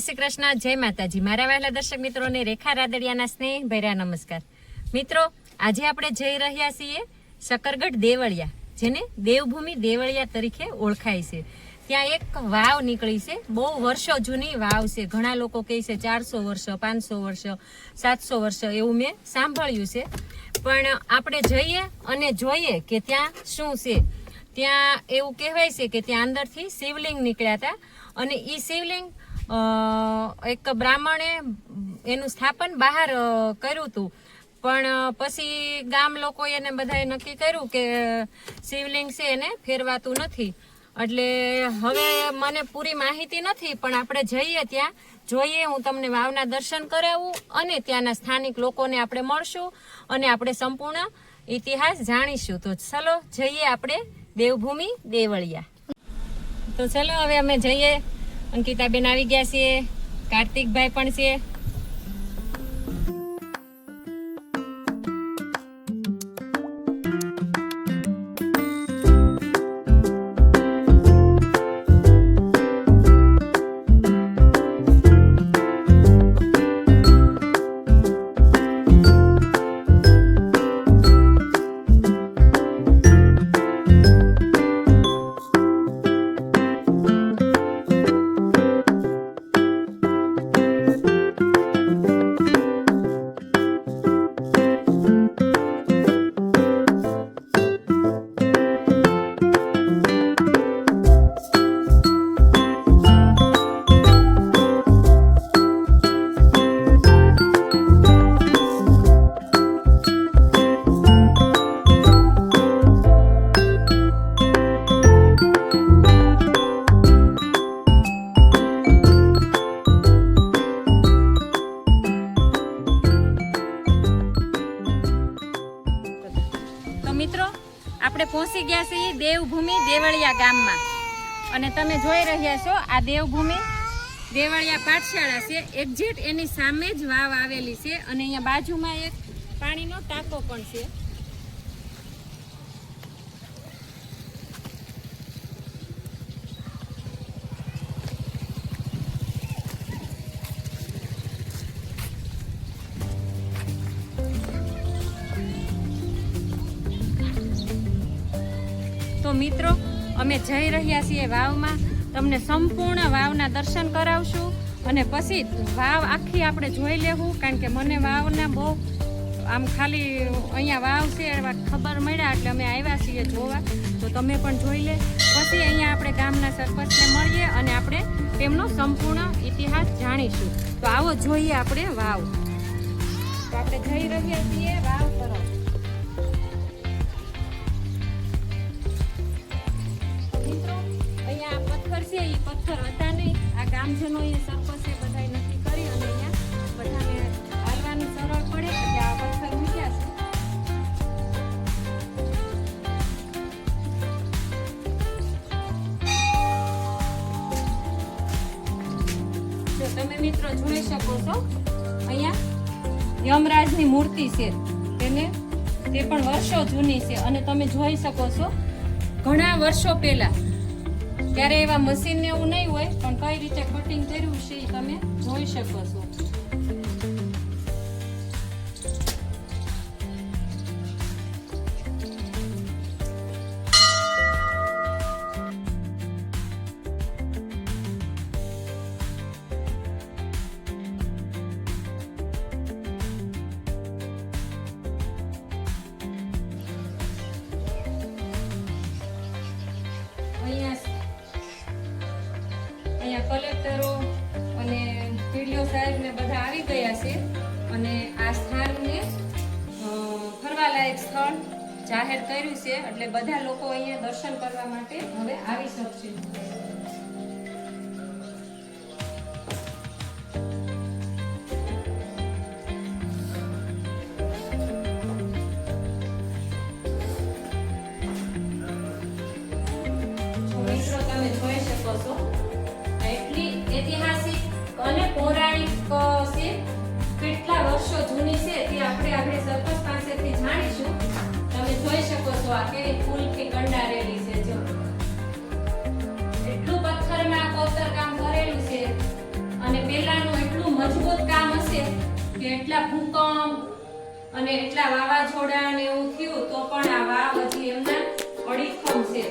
શ્રી કૃષ્ણ, જય માતાજી. મારા વહેલા દર્શક મિત્રોને રેખા રાદડિયાના સ્નેહ ભર્યા નમસ્કાર. મિત્રો, આજે આપણે જઈ રહ્યા છીએ શકરગઢ દેવળિયા, જેને દેવભૂમિ દેવળિયા તરીકે ઓળખાય છે. ત્યાં એક વાવ નીકળી છે, બહુ વર્ષો જૂની વાવ છે. ઘણા લોકો કહે છે ચારસો વર્ષ, પાંચસો વર્ષ, સાતસો વર્ષ એવું મેં સાંભળ્યું છે. પણ આપણે જઈએ અને જોઈએ કે ત્યાં શું છે. ત્યાં એવું કહેવાય છે કે ત્યાં અંદરથી શિવલિંગ નીકળ્યા હતા અને એ શિવલિંગ એક બ્રાહ્મણે એનું સ્થાપન બહાર કર્યું હતું પણ પછી ગામ લોકોએ એને બધાએ નક્કી કર્યું કે શિવલિંગ છે એને, ફેરવાતું નથી. એટલે હવે મને પૂરી માહિતી નથી, પણ આપણે જઈએ ત્યાં. જોઈએ, હું તમને વાવના દર્શન કરાવું અને ત્યાંના સ્થાનિક લોકોને આપણે મળશું અને આપણે સંપૂર્ણ ઇતિહાસ જાણીશું. તો ચલો, જઈએ આપણે દેવભૂમિ દેવળિયા. તો ચલો, હવે અમે જઈએ. અંકિતાબેન આવી ગયા છીએ. કાર્તિકભાઈ પણ છે. મિત્રો, આપણે પહોંચી ગયા છીએ દેવભૂમિ દેવળિયા ગામમાં. અને તમે જોઈ રહ્યા છો, આ દેવભૂમિ દેવળિયા પાઠશાળા છે. એક્ઝેક્ટ એની સામે જ વાવ આવેલી છે અને અહીંયા બાજુમાં એક પાણીનો ટાંકો પણ છે. મિત્રો, અમે જઈ રહ્યા છીએ વાવમાં. તમને સંપૂર્ણ વાવના દર્શન કરાવશું અને પછી વાવ આખી આપણે જોઈ લેવું, કારણ કે મને વાવના બહુ આમ ખાલી અહીંયા વાવ છે એવા ખબર મળ્યા, એટલે અમે આવ્યા છીએ જોવા. તો તમે પણ જોઈ લે. પછી અહીંયા આપણે ગામના સરપંચને મળીએ અને આપણે તેમનો સંપૂર્ણ ઇતિહાસ જાણીશું. તો આવો જોઈએ આપણે વાવ. તો આપણે જઈ રહ્યા છીએ વાવ તરફ. છે એ પથ્થર હતા નહીં. આ ગામજનોએ સરપંચે બધાએ નક્કી કરી અને અહીંયા બધાને હાલવાનું સરળ પડે એટલે આ પથ્થર મૂક્યા છે. જો તમે મિત્રો જોઈ શકો છો, અહીંયા યમરાજની મૂર્તિ છે. તેને તે પણ વર્ષો જૂની છે. અને તમે જોઈ શકો છો, ઘણા વર્ષો પહેલા ત્યારે એવા મશીન ને એવું નહીં હોય, પણ કઈ રીતે કટિંગ કર્યું છે એ તમે જોઈ શકો છો. અહીંયા કલેક્ટરો અને પીડીઓ સાહેબ ને બધા આવી ગયા છે અને આ સ્થાનને ફરવાલાયક સ્થળ જાહેર કર્યું છે એટલે બધા લોકો અહીંયા દર્શન કરવા માટે હવે આવી શકશે. એટલા ભૂકંપ અને એટલા વાવાઝોડા ને એવું થયું તો પણ આ વાવ હજી એમના અડીખમ છે.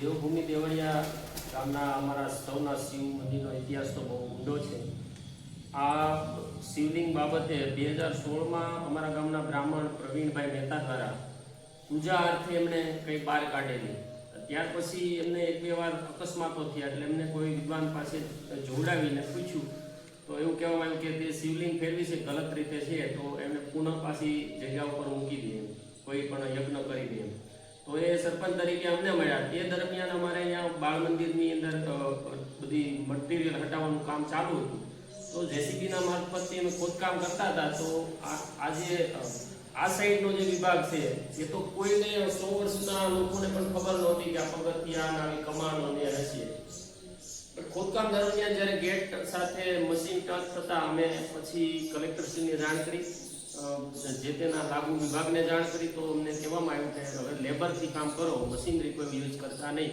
દેવભૂમિ દેવળિયા ગામના અમારા સૌના શિવ મંદિરનો ઇતિહાસ તો બહુ ઊંડો છે. આ શિવલિંગ બાબતે બે હજાર સોળમાં અમારા ગામના બ્રાહ્મણ પ્રવીણભાઈ મહેતા દ્વારા પૂજા અર્થે એમણે કંઈ બહાર કાઢેલી. ત્યાર પછી એમને એક બે વાર અકસ્માતો થયા એટલે એમને કોઈ વિદ્વાન પાસે જોડાવીને પૂછ્યું. તો એવું કહેવામાં આવ્યું કે તે શિવલિંગ ફેરવી છે, ગલત રીતે છે, તો એમને પુનઃ પાછી જગ્યા ઉપર મૂકી દે કોઈ પણ યજ્ઞ કરી દે એમ. તો એ સરપંચ તરીકે અમને મળ્યા. એ દરમિયાન અમારે અહીંયા બાળ મંદિરની અંદર બધી મટીરિયલ હટાવવાનું કામ ચાલુ હતું. તો જેસીબીના મારફતથી અમે ખોદકામ કરતા હતા. તો આજે આ સાઈડનો જે વિભાગ છે, એ તો કોઈને સો વર્ષના લોકોને પણ ખબર નહોતી કે આ પગથિયા આવી કમાનો ને હશે ખોદકામ દરમિયાન જ્યારે ગેટ સાથે મશીન ટચ થતા અમે પછી કલેક્ટરશ્રીને જાણ કરી. જે તેના લાગુ વિભાગને જાણ કરી તો અમને કહેવામાં આવ્યું કે હવે લેબરથી કામ કરો મશીનરી કોઈ યુઝ કરતા નહીં.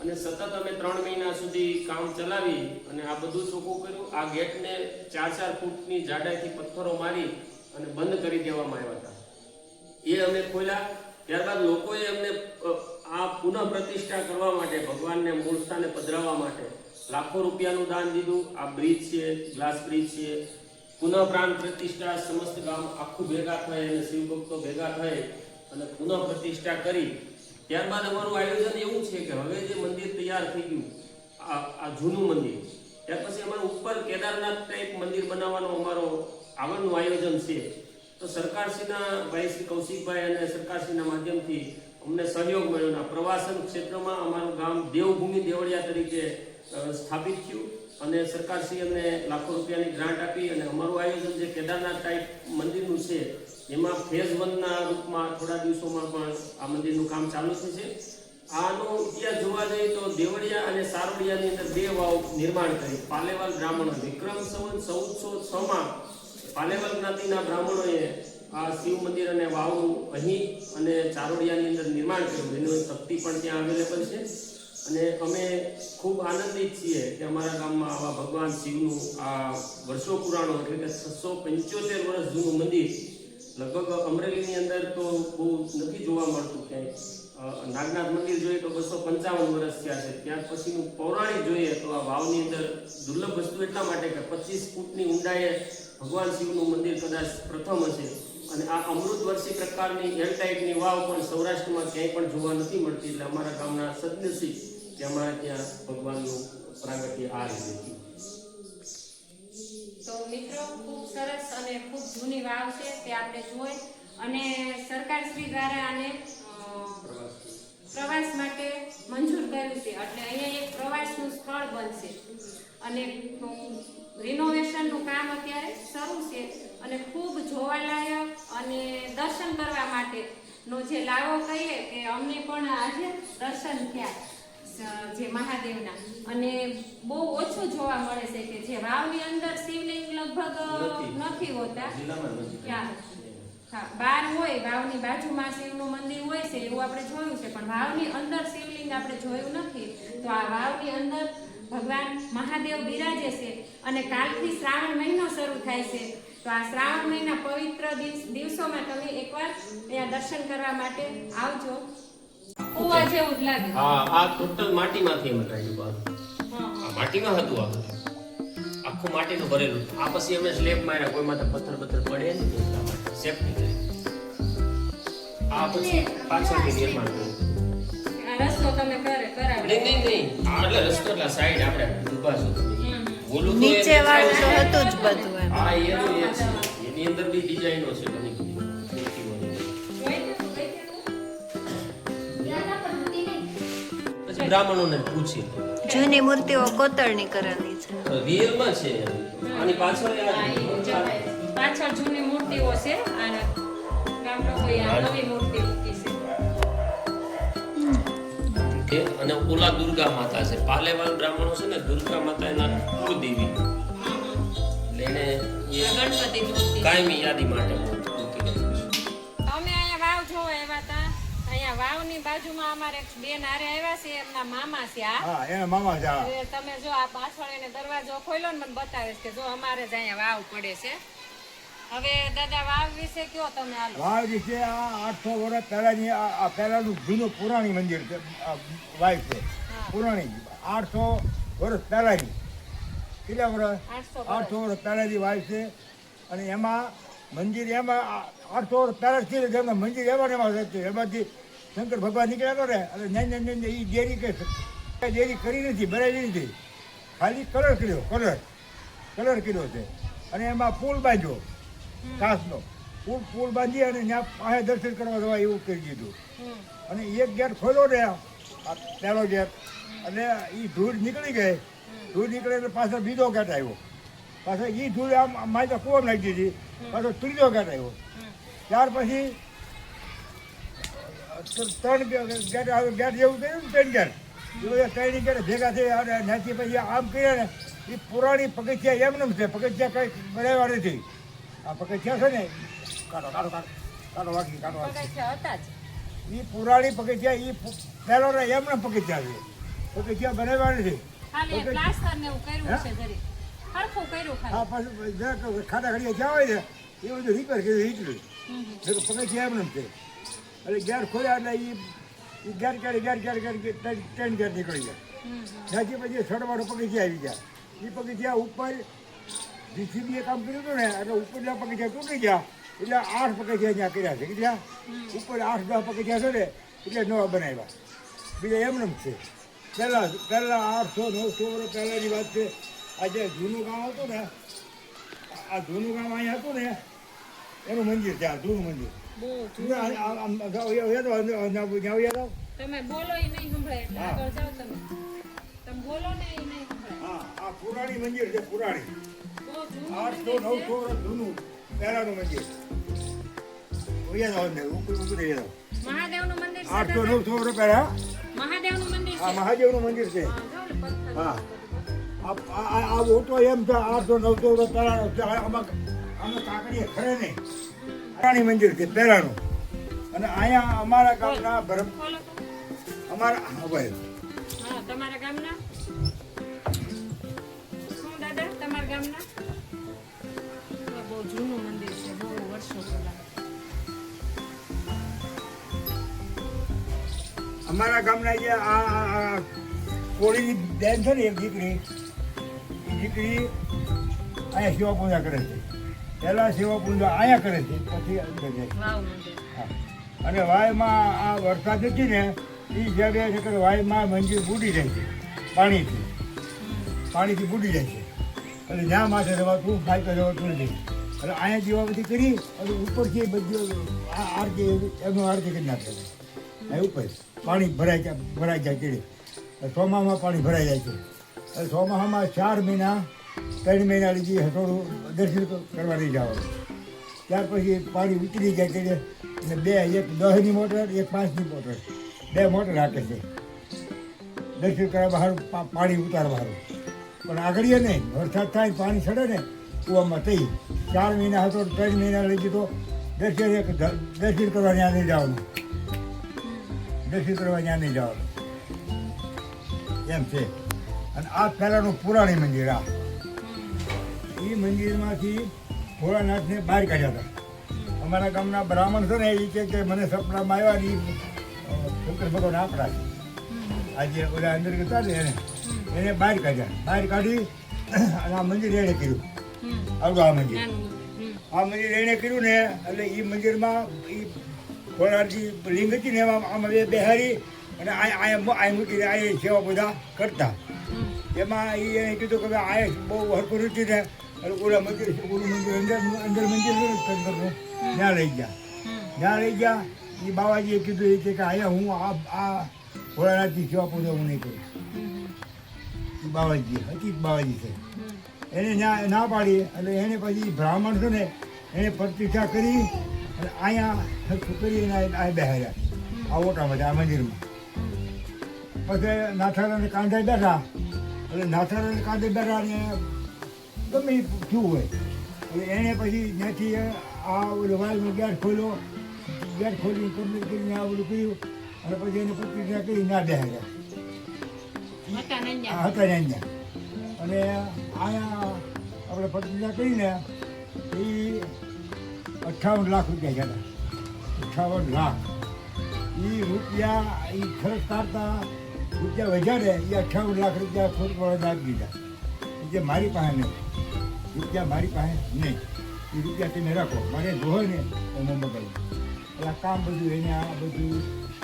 અને સતત અમે ત્રણ મહિના સુધી કામ ચલાવી અને આ બધું ચોખ્ખું કર્યું. આ ગેટને ચાર ચાર ફૂટની જાડાઈથી પથ્થરો મારી અને બંધ કરી દેવામાં આવ્યા હતા. એ અમે ખોલ્યા. ત્યારબાદ લોકોએ અમને આ પુનઃ પ્રતિષ્ઠા કરવા માટે, ભગવાનને મૂળ સ્થાને પધરાવવા માટે લાખો રૂપિયાનું દાન દીધું. આ બ્રિજ છે ગ્લાસ બ્રિજ છે પુનઃ પ્રાણ પ્રતિષ્ઠા સમસ્ત ગામ આખું ભેગા થાય અને શિવભક્તો ભેગા થાય અને પુનઃ પ્રતિષ્ઠા કરી, ત્યારબાદ અમારું આયોજન એવું છે કે હવે જે મંદિર તૈયાર થઈ ગયું, આ જૂનું મંદિર, ત્યાર પછી અમારું ઉપર કેદારનાથ ટાઈપ મંદિર બનાવવાનો અમારો આગળનું આયોજન છે. તો સરકારશ્રીના ભાઈ શ્રી કૌશિકભાઈ અને સરકારશ્રીના માધ્યમથી અમને સહયોગ મળ્યો પ્રવાસન ક્ષેત્રમાં અમારું ગામ દેવભૂમિ દેવળિયા તરીકે સ્થાપિત થયું. અને સરકારશ્રી અમને લાખો રૂપિયાની ગ્રાન્ટ આપી અને અમારું આયોજન જે કેદારનાથ ટાઈપ મંદિરનું છે, એમાં ફેઝ વનના રૂપમાં થોડા દિવસોમાં પણ આ મંદિરનું કામ ચાલુ થશે આનો ઇતિહાસ જોવા જઈએ તો દેવળિયા અને સારોડિયાની અંદર બે વાવ નિર્માણ કરી. પાલેવાલ બ્રાહ્મણો, વિક્રમ સંવત ચૌદસો છમાં પાલેવાલ જ્ઞાતિના બ્રાહ્મણોએ આ શિવ મંદિર અને વાવનું અહીં અને ચારોડિયાની અંદર નિર્માણ કર્યું. એની શક્તિ પણ ત્યાં અવેલેબલ છે. અને અમે ખૂબ આનંદિત છીએ કે અમારા ગામમાં આવા ભગવાન શિવનું આ વર્ષો પુરાણો એટલે કે છસો પંચોતેર વર્ષ જૂનું મંદિર લગભગ અમરેલીની અંદર તો બહુ નથી જોવા મળતું ક્યાંય. નાગનાથ મંદિર જોઈએ તો બસો પંચાવન વર્ષ થયા છે. ત્યાર પછીનું પૌરાણિક જોઈએ તો આ વાવની અંદર દુર્લભ વસ્તુ એટલા માટે કે પચીસ ફૂટની ઊંડાઈએ ભગવાન શિવનું મંદિર કદાચ પ્રથમ હશે. અને આ અમૃત વર્ષી પ્રકારની એલ ટાઈપની વાવ પણ સૌરાષ્ટ્રમાં ક્યાંય પણ જોવા નથી મળતી. એટલે અમારા ગામના સદનસીબ અમારા ત્યાં ભગવાનનું પ્રાગટ્ય આ રીતે તો મિત્રો, ખૂબ સરસ અને ખૂબ જૂની વાવ છે તે આપણે જોઈ અને સરકારશ્રી દ્વારા આને પ્રવાસ માટે મંજૂર કર્યું છે. એટલે અહીંયા એક પ્રવાસનું સ્થળ બનશે. અને રિનોવેશનનું કામ અત્યારે શરૂ છે અને ખૂબ જોવાલાયક અને દર્શન કરવા માટેનો જે લાવો કહીએ કે અમને પણ આજે દર્શન થયા. જે મહાદેવના. અને બહુ ઓછું જોવા મળે છે કે જે વાવની અંદર શિવલિંગ લગભગ નથી. હોતા? હા બાર હોય વાવની બાજુમાં શિવનું મંદિર હોય છે એવું આપણે જોયું છે. પણ વાવની અંદર શિવલિંગ આપણે જોયું નથી. તો આ વાવની અંદર ભગવાન મહાદેવ બિરાજે છે અને કાલથી શ્રાવણ મહિનો શરૂ થાય છે. તો આ શ્રાવણ મહિના પવિત્ર દિવસ દિવસોમાં તમે એકવાર અહીંયા દર્શન કરવા માટે આવજો. કુવા જેવું જ લાગે. હા આ ટોટલ માટીમાંથી અમે કાઢ્યું બહાર. આ માટીમાં હતું આ. આખું માટીનું ભરેલું. આ પછી અમે સ્લેબ માર્યા. કોઈ માથે પથ્થર પથ્થર પડે નહીં. એટલા માટે સેફટી કરી. આ પછી પાછળથી નિર્માણ કર્યું. રસ્તો તમે કરે કરાવી નહીં નહીં નહીં. આ એટલે રસ્તો એટલે સાઈડ આપણે ઊભા છો નીચે વાળું હતું જ બધું એનું એની અંદર બી ડિઝાઇનો છે. બ્રાહ્મણોને પૂછી જૂની મૂર્તિઓ કોતરણી કરેલી છે. રિયલમાં છે આની પાછળ. પાછળ જૂની મૂર્તિઓ છે અને ગામ લોકોએ આ નવી મૂર્તિ છે. છે અને ઓલા દુર્ગા માતા છે. પાલેવાલ બ્રાહ્મણો છે ને દુર્ગા માતા એના કુળદેવી. એટલે એને ગણપતિ કાયમી યાદી માટે મૂકી અમે અહીંયા વાવ જોવા આવ્યા હતા. અહીંયા વાવની બાજુમાં અમારે એક બેન આરે આવ્યા છે એમના મામા છે. આ હા એના મામા છે. તમે જો આ પાછળ એને દરવાજો ખોલ્યો ને મને બતાવે છે કે જો અમારે જ અહીંયા વાવ પડે છે. હવે દાદા વાવ વિશે કયો તમે હાલો? વાવ વિશે આ આઠસો વર્ષ પહેલાની આ પહેલાનું જૂનું પુરાણી મંદિર છે વાવ છે. પુરાણી આઠસો વર્ષ પહેલાની. કેટલા વર્ષ? આઠસો વર્ષ. પહેલાની વાવ છે. અને એમાં મંદિર એમાં આઠસો વર્ષ પહેલાથી જ એમાં મંદિર એમાં એમાં છે. એમાંથી શંકર ભગવાન નીકળ્યા કરે એટલે નાની નહીં એ ડેરી કે ડેરી કરી નથી બનાવી નથી. ખાલી કલર કર્યો કલર. કલર કર્યો છે. અને એમાં પુલ બાંધ્યો કાચનો પુલ પુલ બાંધી અને ત્યાં પાસે દર્શન કરવા જવા એવું કરી દીધું. અને એક ગેટ ખોલ્યો ને આ પહેલો ગેટ અને એ ધૂળ નીકળી ગઈ. ધૂળ નીકળે એટલે પાછો બીજો ગેટ આવ્યો. પાછો એ ધૂળ આમ મારી તો કુવા નાખી દીધી પાછો ત્રીજો ગેટ આવ્યો. ત્યાર પછી ત્રણ ગેટ ગેટ જેવું કર્યું ને ત્રણ ગેટ એવું ત્રણ ગેટ ભેગા થઈ અને નાચી પછી આમ કર્યા ને એ પુરાણી પગથિયા એમને છે. પગથિયા કંઈ બનાવ્યા નથી. આ પગથિયા છે ને કાઢો કાઢો કાઢો કાઢો વાગી કાઢો વાગી. એ પુરાણી પગથિયા એ પહેલો ને એમને પગથિયા છે. પગથિયા બનાવ્યા નથી. પાછું જરાક ખાડા ઘડિયા જ્યાં હોય ને એ બધું રીપેર કર્યું. એટલે પગથિયા એમને છે. એટલે ગેર ખોલ્યા એટલે એ એ ઘેર ઘેર ઘેર ઘેર ટ્રેન ગેર નીકળી ગયા. ત્યાંથી પછી સડવાળો પગથિયા આવી ગયા. એ પગથિયા ઉપર જીસીબીએ કામ કર્યું હતું ને એટલે ઉપરના પગથિયા તૂટી ગયા. એટલે આઠ પગથિયા ત્યાં કર્યા છે કેટલા ઉપર આઠ દસ પગથિયા છે ને એટલે નવા બનાવ્યા. બીજા એમને છે. પહેલાં પહેલાં આઠસો નવસો વર્ષ પહેલાંની વાત છે. આ જે જૂનું ગામ હતું ને આ જૂનું ગામ અહીંયા હતું ને એનું મંદિર છે આ જૂનું મંદિર. તમે બોલો એ નહીં સંભળાય એટલે હા. આગળ જાઓ તમે તમે બોલો ને એ નહીં સંભળાય આ પુરાણી મંદિર છે પુરાણી આઠસો નવ નવસો વર્ષ જૂનું પહેલાનું મંદિર મહાદેવનું મંદિર આઠસો? નવસો વર્ષ પહેલા મહાદેવનું મંદિર મહાદેવનું મંદિર છે હા, આ ઓટો એમ છે આઠસો નવસો વર્ષ પહેલા આમાં આમાં કાકડીએ ખરે નહીં પુરાણી મંદિર છે પહેલાનું અને અહીંયા અમારા ગામના ભરમ અમારા હા ભાઈ તમારા ગામના? શું દાદા તમારા ગામના? બહુ જૂનું મંદિર છે બહુ વર્ષો પહેલા. અમારા ગામના જે આ કોળીની બેન છે ને એક દીકરી. એ દીકરી અહીંયા શિવા પૂજા કરે છે. પહેલાં સેવા પૂજા અહીંયા કરે છે પછી અંદર જાય. અને વાયમાં આ વરસાદ હતી ને એ જગ્યાએ છે કે વાયમાં મંદિર બુડી જાય છે પાણીથી. પાણીથી બુડી જાય છે. એટલે જ્યાં માથે રહેવાતું ફાયદો રહેવાતું નથી. એટલે અહીંયા જેવા બધી કરી અને ઉપરથી બધી આ આરતી એનું આરતી કરી નાખે છે. અહીં ઉપર પાણી ભરાઈ જાય ભરાઈ જાય ચીડી સોમામાં પાણી ભરાઈ જાય છે. ચોમાસામાં ચાર મહિના ત્રણ મહિના લીધી થોડું દર્શન કરવા નહીં જવાનું ત્યાર પછી પાણી ઉતરી જાય છે અને બે, એક દસની મોટર, એક પાંચની મોટર. બે મોટર રાખે છે. દર્શન કરવા બહાર પાણી ઉતારવાનું. પણ આગળ નહીં વરસાદ થાય પાણી ચડે ને કૂવામાં થઈ. ચાર મહિના હતો, ત્રણ મહિના લઈ દીધો દર્શન એક દર્શન કરવા ત્યાં નહીં જવાનું. દર્શન કરવા ત્યાં નહીં જવાનું. એમ છે. અને આ પહેલાંનું પુરાણી મંદિર આ. એ મંદિરમાંથી ભોળાનાથને બહાર કાઢ્યા હતા. અમારા ગામના બ્રાહ્મણ છે ને એ કે મને સપનામાં આવ્યા ની શંકર ભગવાન આપણા આજે બધા અંદર હતા ને એને એને બહાર કાઢ્યા. બહાર કાઢી અને આ મંદિર એણે કર્યું. આવડું આ મંદિર. આ મંદિર એણે કર્યું ને એટલે એ મંદિરમાં એ ભોળાજી લિંગ હતી ને એમાં આમાં બે બેહારી અને આ મૂકીને આ સેવા બધા કરતા. એમાં એ એને કીધું કે આ બહુ હરકું નથી ને એટલે ઓલા મંદિર મંદિર અંદર અંદર મંદિર ત્યાં લઈ ગયા. ત્યાં લઈ ગયા, એ બાવાજીએ કીધું એ કે અહીંયા હું આ આ ભોળાનાથની સેવા પૂજા હું નહીં કરું બાવાજી હતી બાવાજી છે. એને ના ના પાડી એને પછી બ્રાહ્મણ છે ને, એને પ્રતિષ્ઠા કરી, અને અહીંયા અને આ બેહાર્યા આ ઓટામાં આ મંદિરમાં. પછી નાથારાને કાંધે બેઠા, એટલે નાથારાને કાંધે બેઠા ને ગમે એ હોય. એટલે એણે પછી ત્યાંથી આ ઓલો વાલનો ગેટ ખોલ્યો. ગેટ ખોલી કમ્પ્લીટ કરીને આ બધું કર્યું. અને પછી એને પ્રતિક્રિયા કરી ના આ હતા ને અહીંયા? અને આયા આપણે પ્રતિક્રિયા કરીને એ અઠ્ઠાવન લાખ રૂપિયા ગયા અઠ્ઠાવન લાખ. એ રૂપિયા એ ખર્ચ કાઢતા રૂપિયા વધારે એ અઠ્ઠાવન લાખ રૂપિયા ખોટવાળાને આપી દીધા. જે મારી પાસે નહીં. રૂપિયા મારી પાસે નહીં. એ રૂપિયા તમે રાખો. મારે હોય ને હું મગાવું એટલે કામ બધું એને આ બધું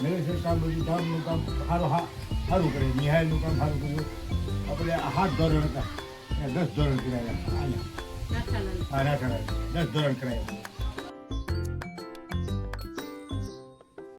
મેલેશ્વર કામ બધું ગામનું કામ સારું હા સારું કરે. નિહાયનું કામ સારું કર્યું આપણે આ સાત ધોરણ હતા. દસ ધોરણ કરાવ્યા. આને. ના કરાવ્યા દસ ધોરણ કરાવ્યા.